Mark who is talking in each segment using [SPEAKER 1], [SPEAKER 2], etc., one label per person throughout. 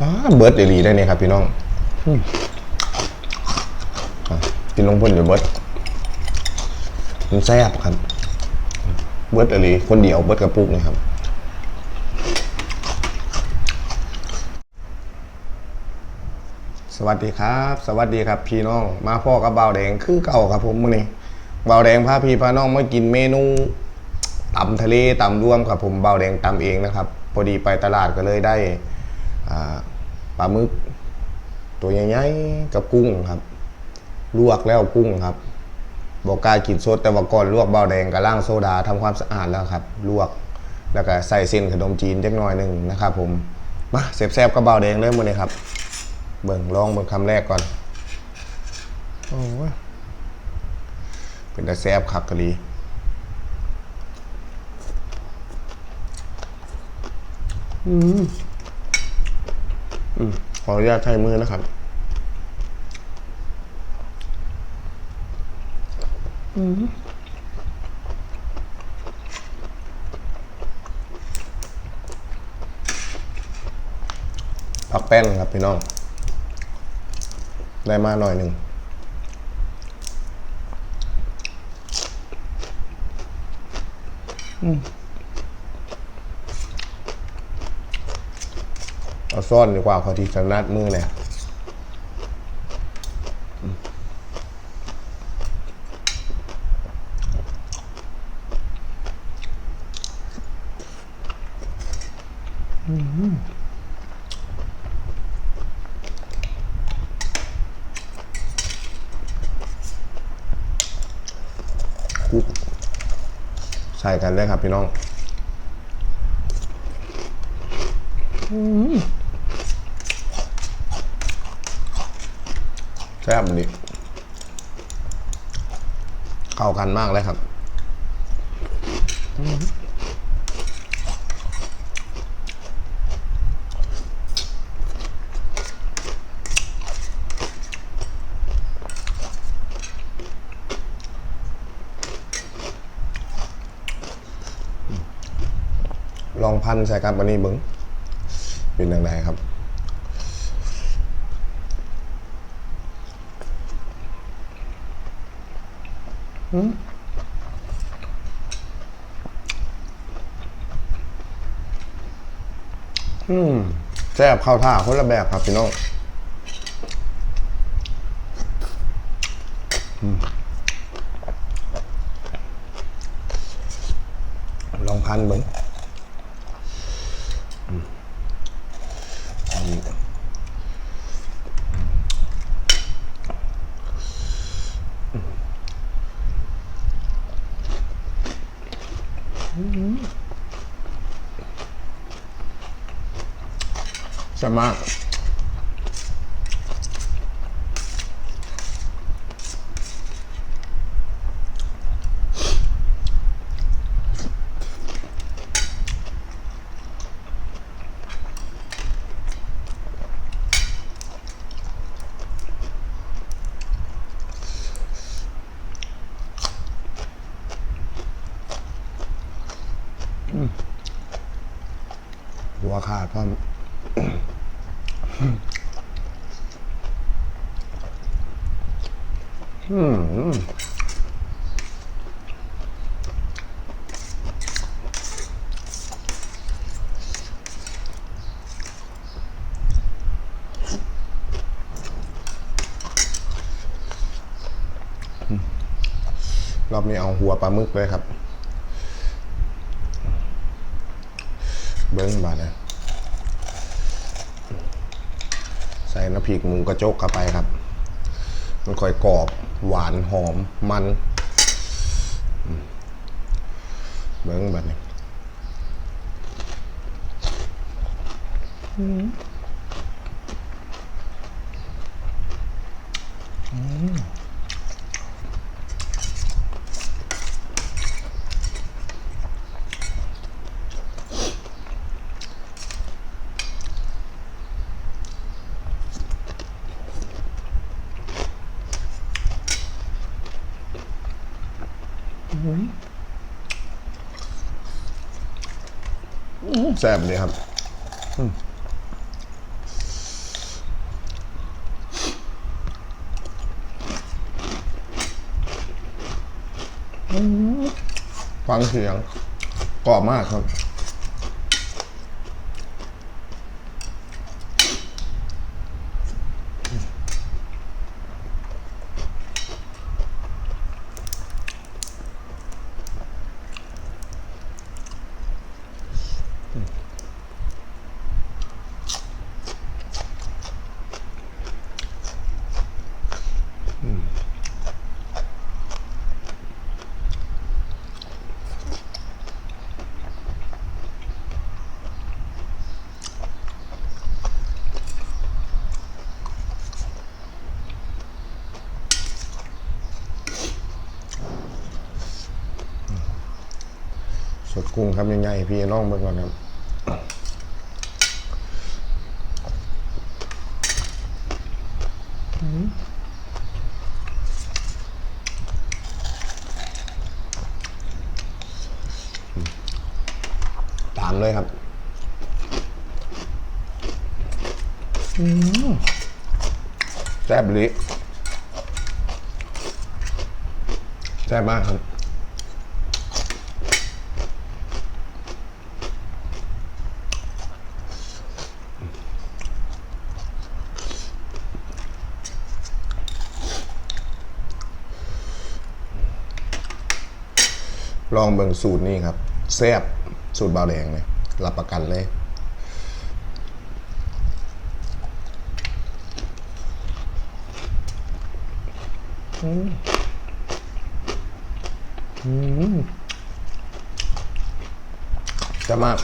[SPEAKER 1] ป้าเบิร์ดเดลีได้เนี่ยครับ พี่น้องกินลงพ่นอยู่เบิร์ดมันแซ่บครับ เบิร์ดเดลีคนเดียวเบิร์ดกระปุกนี่ครับสวัสดีครับ สวัสดีครับพี่น้อง มาพ่อกับเบาแดงคือเก่าครับผมมื้อนี้เบาแดงพาพี่พาน้องมากินเมนูตำทะเลตำรวมครับผมเบาแดงตำเองนะครับพอดีไปตลาดก็เลยได้ ปลาหมึก ตัวใหญ่ๆกับกุ้งครับ ลวกแล้วกุ้งครับบอกกล้ากินสดแต่ว่าก่อนลวกเบาแดงกับล่างโซดาทำความสะอาดแล้วครับ ลวกแล้วก็ใส่เส้นขนมจีนเล็กน้อยหนึ่งนะครับ ผมมาแซ่บๆกับเบาแดงเลยมื้อนี้ครับ เบิ่งลองเบิ่งคำแรกก่อนโอ้ยเป็นแต่แซ่บคักกะลีอืม อืมขออนุญาตใช้มือนะครับผักแป้นครับพี่น้อง ได้มาหน่อยหนึ่งอืม เอาซ่อนดีกว่าพอทีจะนัดมือเลยอืมคลุกใส่กันเลยครับพี่น้อง แซ่บมันดิเข้ากันมากเลยครับลองพันใส่กันวันนี้เบิ้งเป็นยังไงครับ อืมแซ่บเข้าท่าคนละแบบครับพี่น้องลองพันเบิ้ง แซ่บมากหัวขาดพ่อ อืมรอบนี้เอาหัวปลาหมึกเลยครับ เบิ้งบาดนะใส่น้ำพริกหมูกระจกเข้าไปครับ มันค่อยกรอบหวานหอมมันเบิ้งแบบนี้ แซ่บดีครับฟังเสียงกรอบมากครับ กุ้งครับใหญ่ๆพี่น้องเบิ่งก่อนครับตามเลยครับอืมแซ่บลิแซ่บมากครับ ลองเบิ่งสูตรนี้ครับแซบสูตรบาแดงเลยรับประกันเลยจะมาก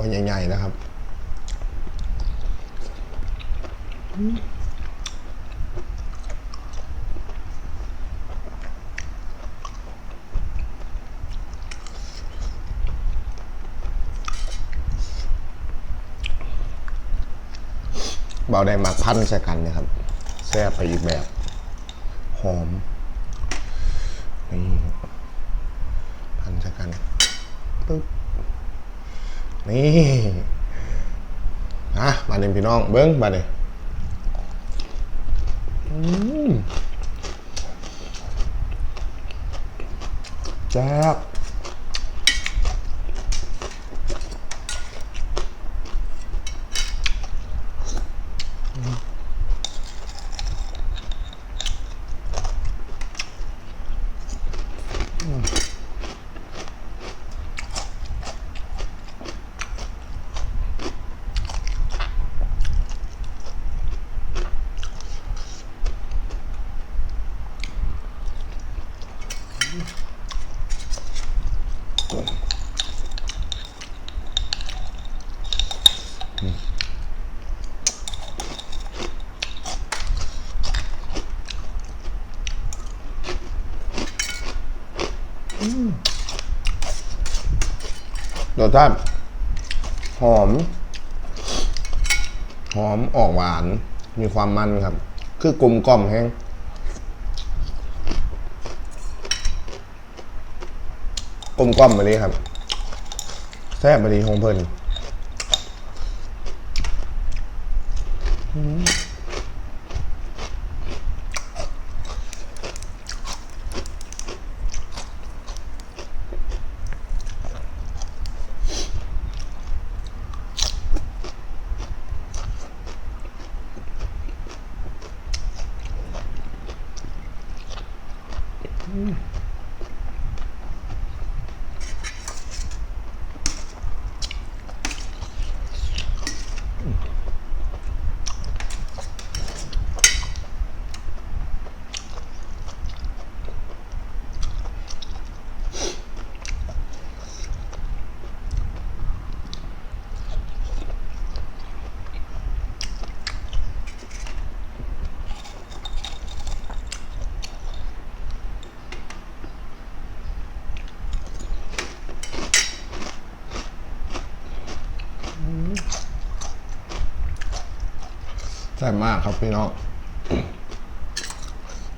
[SPEAKER 1] วันใหญ่ๆนะครับเบาแดงหมักพันใส่กันนะครับแซ่บไปอีกแบบ หอมนี่พันใส่กันปึ๊บ นี่นะมาเนี่ยพี่น้องเบิ้งมาเนี่ยแจ๊บ รสชาติหอม หอมออกหวาน มีความมันครับ คือกลมกล่อมแห้งกลมกล่อมไปเลยครับ แซ่บไปดีของเพลิน แซ่บมากครับพี่น้อง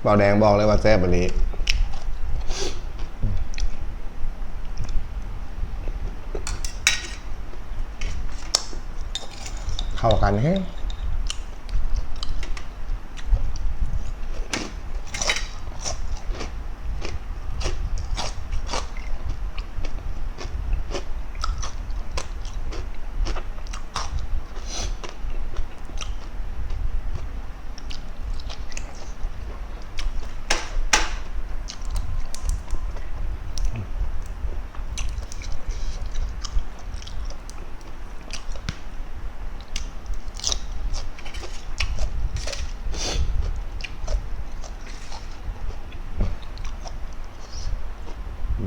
[SPEAKER 1] เบาแดงบอกเลยว่าแซ่บแบบนี้เข้ากันแฮะ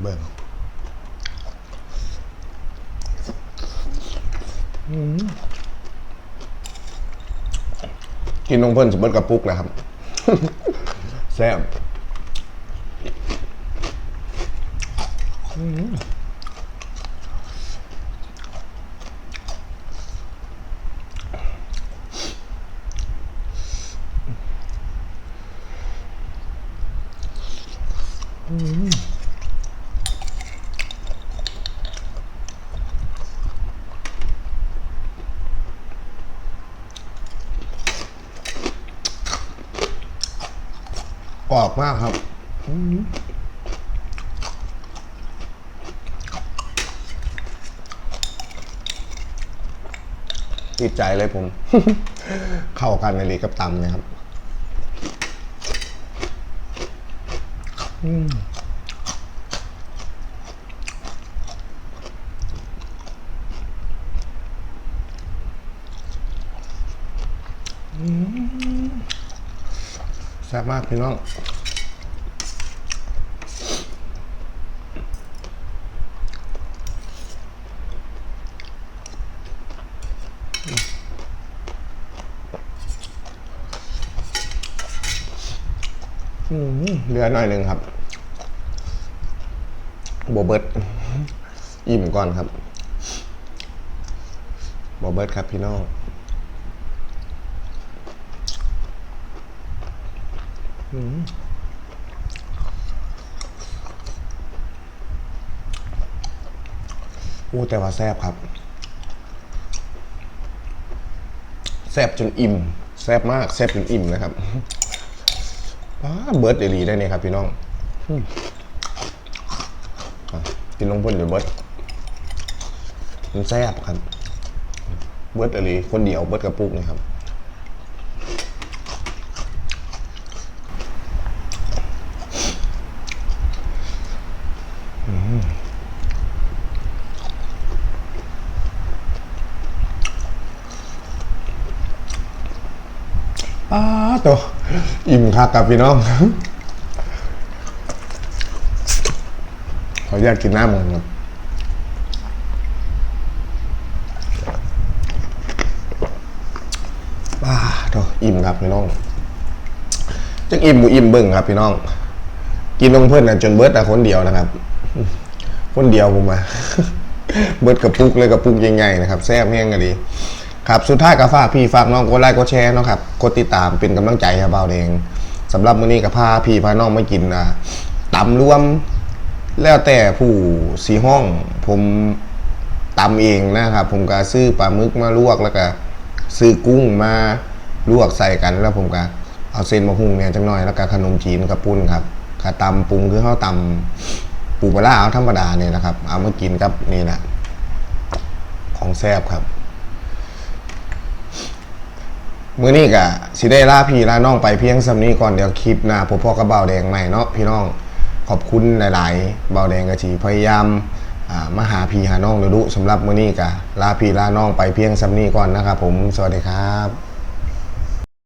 [SPEAKER 1] เบิ่งกินนงเพิ่นสมบัติกระปุกแล้วครับ แซ่บก รอบมากครับติดใจเลยผม เข้ากันในลีกับตำนะครับแซ่บมากพี่น้อง เหลือหน่อยหนึ่งครับโบเบิร์ตอิ่มก่อนครับโบเบิร์ตครับพี่น้องอู้แต่ว่าแซบครับ แซบจนอิ่ม แซบมาก แซบจนอิ่มนะครับ้าเบิร์ดเดลีได้เนี่ยครับพี่น้องกินลงพ่นเดี๋ยวเบิร์ดมันแซ่บครับ เบิร์ดเดลีคนเดียวเบิร์ดกระปุกนี่ครับ ป้าตัวอิ่มคักกับพี่น้อง ขออนุญาตกินน้ำก่อนครับป้าตัวอิ่มครับพี่น้องจักอิ่มบุอิ่มเบิ่งครับพี่น้อง กินลงเพื่อนนะจนเบิร์ดแต่คนเดียวนะครับ คนเดียวผมมา เบิร์ดกับปุกเลยกับปุกใหญ่ๆนะครับ แซ่บแห้งกันดี ครับสุดท้ายก็ฝากพี่ฝากน้องกดไลค์กดแชร์นะครับกดติดตามเป็นกำลังใจให้เบาเองสำหรับมื้อนี้ก็พาพี่พาน้องมากินอะตำรวม แล้วแต่ผู้สีห้อง ผมตำเองนะครับ ผมก็ซื้อปลาหมึกมาลวกแล้วก็ซื้อกุ้งมาลวกใส่กันแล้วผมก็เอาเส้นมะฮุ่งเนี่ยจังหน่อยแล้วก็ขนมจีนกับปุ้นครับขาตำปรุงคือข้าวตำปูปลาร้าเอาธรรมดาเนี่ยนะครับ เอามากินกับนี่นะของแซ่บครับ มื่อนี้กะสิได้ลาพี่ลาน้องไปเพียงสำนี้ก่อนเดี๋ยวคลิปหน้าพบพ่อกับเบาแดงใหม่เนาะพี่น้องขอบคุณหลาย ๆ เบาแดงกะทีพยายามมาหาพี่หาน้องดูดูสำหรับมื่อนี้กะลาพี่ลาน้องไปเพียงสำนี้ก่อนนะครับผมสวัสดีครับ